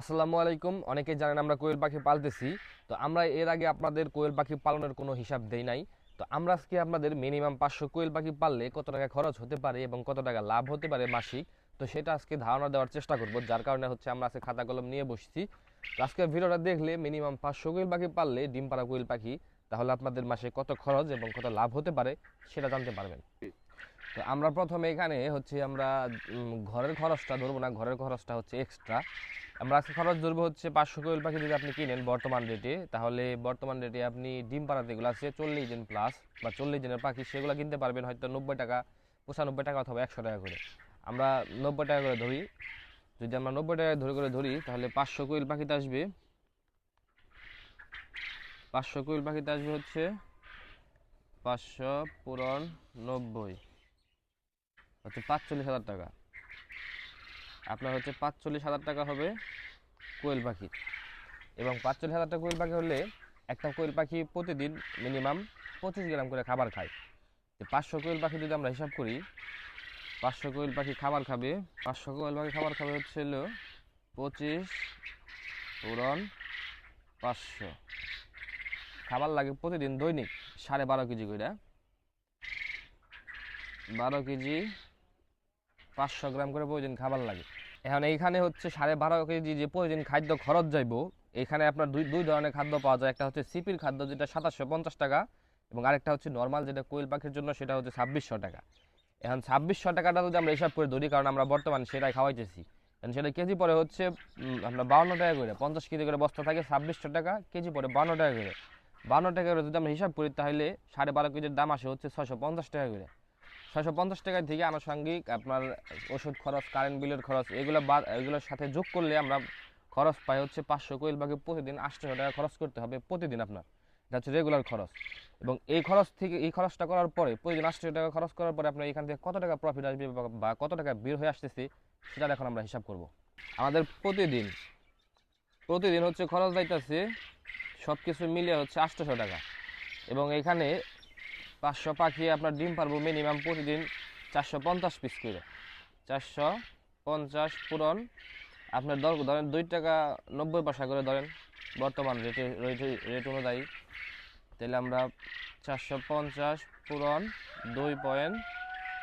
আসসালামু আলাইকুম। অনেকে জানেন আমরা কোয়েল পাখি পালতেছি। তো আমরা এর আগে আপনাদের কোয়েল পাখি পালনের কোনো হিসাব দেই নাই। তো আমরা আজকে আপনাদের মিনিমাম পাঁচশো কোয়েল পাখি পাললে কত টাকা খরচ হতে পারে এবং কত টাকা লাভ হতে পারে মাসিক? তো সেটা আজকে ধারণা দেওয়ার চেষ্টা করব, যার কারণে হচ্ছে আমরা আজকে খাতা কলম নিয়ে বসছি। তো আজকের ভিডিওটা দেখলে মিনিমাম পাঁচশো কোয়েল পাখি পাললে ডিম পাড়া কোয়েল পাখি, তাহলে আপনাদের মাসে কত খরচ এবং কত লাভ হতে পারে সেটা জানতে পারবেন। তো আমরা প্রথমে এখানে হচ্ছে আমরা ঘরের খরচটা ধরবো না, ঘরের খরচটা হচ্ছে এক্সট্রা আমরা আজকে খরচ ধরবো হচ্ছে পাঁচশো কোয়েল পাখি যদি আপনি কিনেন বর্তমান রেটে তাহলে বর্তমান রেটে আপনি ডিম পাড়া যেগুলো আছে চল্লিশ দিন প্লাস বা চল্লিশ দিনের পাখি, সেগুলো কিনতে পারবেন হয়তো নব্বই টাকা, পঁচানব্বই টাকা অথবা একশো টাকা করে। আমরা নব্বই টাকা করে ধরি। যদি আমরা নব্বই টাকা ধরে করে ধরি, তাহলে পাঁচশো কোয়েল পাখিতে আসবে, পাঁচশো কোয়েল পাখিতে আসবে হচ্ছে পাঁচশো পূরণ নব্বই। হচ্ছে পাঁচচল্লিশ হাজার টাকা। আপনার হচ্ছে পাঁচচল্লিশ হাজার টাকা হবে কোয়েল পাখি। এবং পাঁচচল্লিশ হাজার টাকা কোয়েল পাখি হলে একটা কোয়েল পাখি প্রতিদিন মিনিমাম পঁচিশ গ্রাম করে খাবার খায়। তো পাঁচশো কোয়েল পাখি যদি আমরা হিসাব করি, পাঁচশো কোয়েল পাখি খাবার খাবে, পাঁচশো কোয়েল পাখি খাবার খাবে হচ্ছে হলো পঁচিশ পূরণ পাঁচশো। খাবার লাগে প্রতিদিন দৈনিক সাড়ে বারো কেজি করে। বারো কেজি পাঁচশো গ্রাম করে প্রতিদিন খাবার লাগে। এখন এইখানে হচ্ছে সাড়ে বারো কেজি যে প্রতিদিন খাদ্য খরচ যাইব, এখানে আপনার দুই দুই ধরনের খাদ্য পাওয়া যায়। একটা হচ্ছে সিপির খাদ্য যেটা সাতাশশো পঞ্চাশ টাকা এবং আরেকটা হচ্ছে নর্মাল যেটা কোয়েল পাখির জন্য সেটা হচ্ছে ছাব্বিশশো টাকা। এখন ছাব্বিশশো টাকাটা যদি আমরা হিসাব করে ধরি, কারণ আমরা বর্তমানে সেটাই খাওয়াইতেছি, কারণ সেটা কেজি পরে হচ্ছে আপনার বাউন্ন টাকা করে, পঞ্চাশ কেজি করে বস্তা থাকে ছাব্বিশশো টাকা, কেজি পরে বাউন্ন টাকা করে। বাউন্ন টাকা করে যদি আমরা হিসাব করি, তাহলে সাড়ে বারো কেজির দাম আসে হচ্ছে ছয়শো পঞ্চাশ টাকা করে। ছয়শো পঞ্চাশ টাকা থেকে আনুষঙ্গিক আপনার ওষুধ খরচ কারেন্ট বিলের খরচ, এগুলো বাদ এগুলোর সাথে যোগ করলে আমরা খরচ পাই হচ্ছে পাঁচশো কোয়েল বাকি প্রতিদিন আটশো টাকা খরচ করতে হবে প্রতিদিন আপনার। এটা হচ্ছে রেগুলার খরচ। এবং এই খরচ থেকে, এই খরচটা করার পরে, প্রতিদিন আটশো টাকা খরচ করার পরে আপনার এখান থেকে কত টাকা প্রফিট আসবে বা- কত টাকা বের হয়ে আসতেছে, সেটা এখন আমরা হিসাব করব। আমাদের প্রতিদিন প্রতিদিন হচ্ছে খরচ যাইতেছে সব কিছু মিলিয়ে হচ্ছে আটশোশো টাকা। এবং এখানে পাঁচশো পাখি আপনার ডিম পারব মিনিমাম প্রতিদিন চারশো পঞ্চাশ পিস করে। চারশো পঞ্চাশ পূরণ। আপনার দর ধরেন দুই টাকা নব্বই পয়সা করে ধরেন। বর্তমান রেটে রেট অনুযায়ী। তাহলে আমরা চারশো পঞ্চাশ পূরণ দুই পয়েন্ট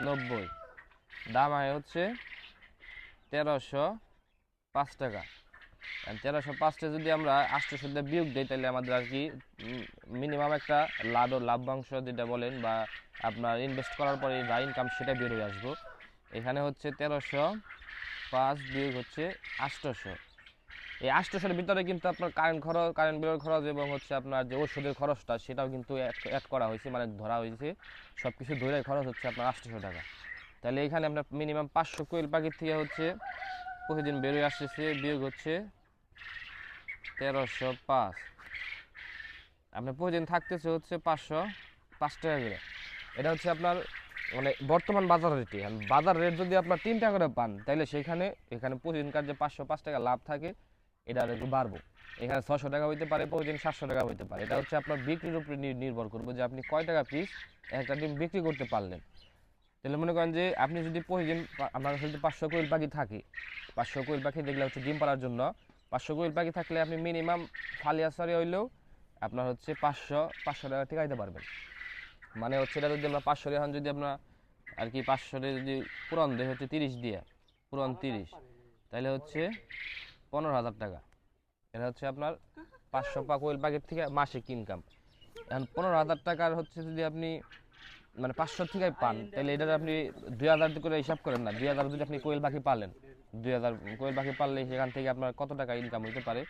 নব্বই। দাম হয় হচ্ছে তেরোশো পাঁচ টাকা। তেরোশো পাঁচটা যদি আমরা আটশোশো দিয়ে বিয়োগ দিই, তাহলে আমাদের আর কি মিনিমাম একটা লাভ লাভ্যাংশ যেটা বলেন বা আপনার ইনভেস্ট করার পরে যা ইনকাম সেটা বের হয়ে আসব। এখানে হচ্ছে তেরোশো পাঁচ বিয়োগ হচ্ছে আটশোশো। এই আটশোশোর ভিতরে কিন্তু আপনার কারেন্ট খরচ কারেন্ট বিলের খরচ এবং হচ্ছে আপনার যে ওষুধের খরচটা, সেটাও কিন্তু অ্যাড করা হয়েছে মানে ধরা হয়েছে। সব কিছু ধরে খরচ হচ্ছে আপনার আটশোশো টাকা। তাহলে এখানে আপনার মিনিমাম পাঁচশো কোয়েল পাখির থেকে হচ্ছে প্রতিদিন বেরোয় আসতেছে, বিয়োগ হচ্ছে তেরোশো পাঁচ। আপনার প্রতিদিন থাকতেছে হচ্ছে পাঁচশো, পাঁচ টাকা করে। এটা হচ্ছে আপনার মানে বর্তমান বাজার রেটে বাজার রেট যদি আপনার তিন টাকা করে পান তাহলে সেখানে, এখানে প্রতিদিনকার যে পাঁচশো, পাঁচ টাকা লাভ থাকে, এটা আর একটু বাড়বো। এখানে ছশো টাকা হইতে পারে, প্রতিদিন সাতশো টাকা হইতে পারে। এটা হচ্ছে আপনার বিক্রির উপরে নির্ভর করব যে আপনি কয় টাকা পিস একটা ডিম বিক্রি করতে পারলেন। তাহলে মনে করেন যে আপনি যদি প্রতিদিন আপনার কাছে যদি পাঁচশো কোয়েল পাখি থাকে, পাঁচশো কোয়েল পাখি দেখলে হচ্ছে ডিম পাড়ার জন্য পাঁচশো কোয়েল পাখি থাকলে আপনি মিনিমাম ফালিয়া সরি হইলেও আপনার হচ্ছে পাঁচশো পাঁচশো টাকা টিকাইতে পারবেন। মানে হচ্ছে এটা যদি আমরা পাঁচশো এখন যদি আপনার আর কি পাঁচশো যদি পুরন দেয় হচ্ছে তিরিশ দিয়ে পুরন তিরিশ, তাহলে হচ্ছে পনেরো হাজার টাকা। এটা হচ্ছে আপনার পাঁচশো পা কোয়েল পাখির থেকে মাসিক ইনকাম এখন পনেরো হাজার টাকার হচ্ছে যদি আপনি মানে পাঁচশো থেকে পান, তাহলে এটা আপনি দুই হাজার করে হিসাব করেন না, দুই হাজার যদি আপনি কোয়েল পাখি পালেন দুই হাজার কোয়েল পাখি পারলে সেখান থেকে আপনার কত টাকা ইনকাম হতে পারে?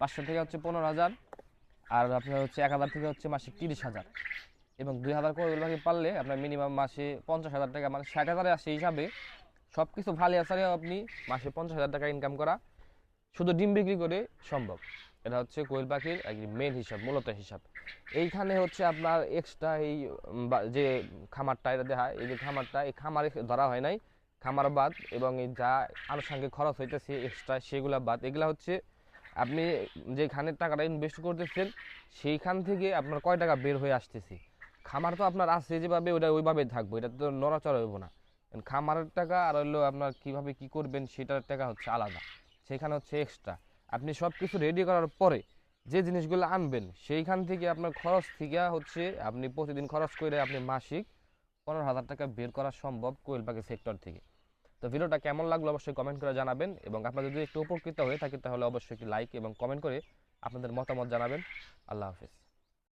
পাঁচশো থেকে হচ্ছে পনেরো হাজার, আর আপনার হচ্ছে এক হাজার থেকে হচ্ছে মাসে তিরিশ হাজার। এবং দুই হাজার কোয়েল পাখি পারলে আপনার মিনিমাম মাসে পঞ্চাশ হাজার টাকা মানে ষাট হাজারে আসে হিসাবে সব কিছু ভালো আসারে আপনি মাসে পঞ্চাশ হাজার টাকা ইনকাম করা শুধু ডিম বিক্রি করে সম্ভব। এটা হচ্ছে কোয়েল পাখির মেন হিসাব, মূলত হিসাব। এইখানে হচ্ছে আপনার এক্সট্রা এই যে খামারটা, এটা দেখা এই যে খামারটা, এই খামারে ধরা হয় নাই। খামার বাদ এবং যা আনুষঙ্গিক খরচ হইতেছে এক্সট্রা সেগুলা বাদ, এগুলা হচ্ছে আপনি যেখানে টাকাটা ইনভেস্ট করতেছেন, সেইখান থেকে আপনার কয় টাকা বের হয়ে আসতেছে। খামার তো আপনার আছে যেভাবে, ওটা ওইভাবে থাকবে, এটা তো নড়াচড়া হইব না। খামারের টাকা আর হইল আপনার কীভাবে কি করবেন, সেটার টাকা হচ্ছে আলাদা। সেখানে হচ্ছে এক্সট্রা আপনি সব কিছু রেডি করার পরে যে জিনিসগুলো আনবেন, সেইখান থেকে আপনার খরচ থেকে হচ্ছে আপনি প্রতিদিন খরচ করে আপনি মাসিক পনেরো হাজার টাকা বের করা সম্ভব কোয়েল পাখি সেক্টর থেকে। তো ভিডিওটা কেমন লাগল অবশ্যই কমেন্ট করে জানাবেন এবং আপনারা যদি একটু উপকৃত হয়ে থাকে তাহলে অবশ্যই একটি লাইক এবং কমেন্ট করে আপনাদের মতামত জানাবেন। আল্লাহ হাফিজ।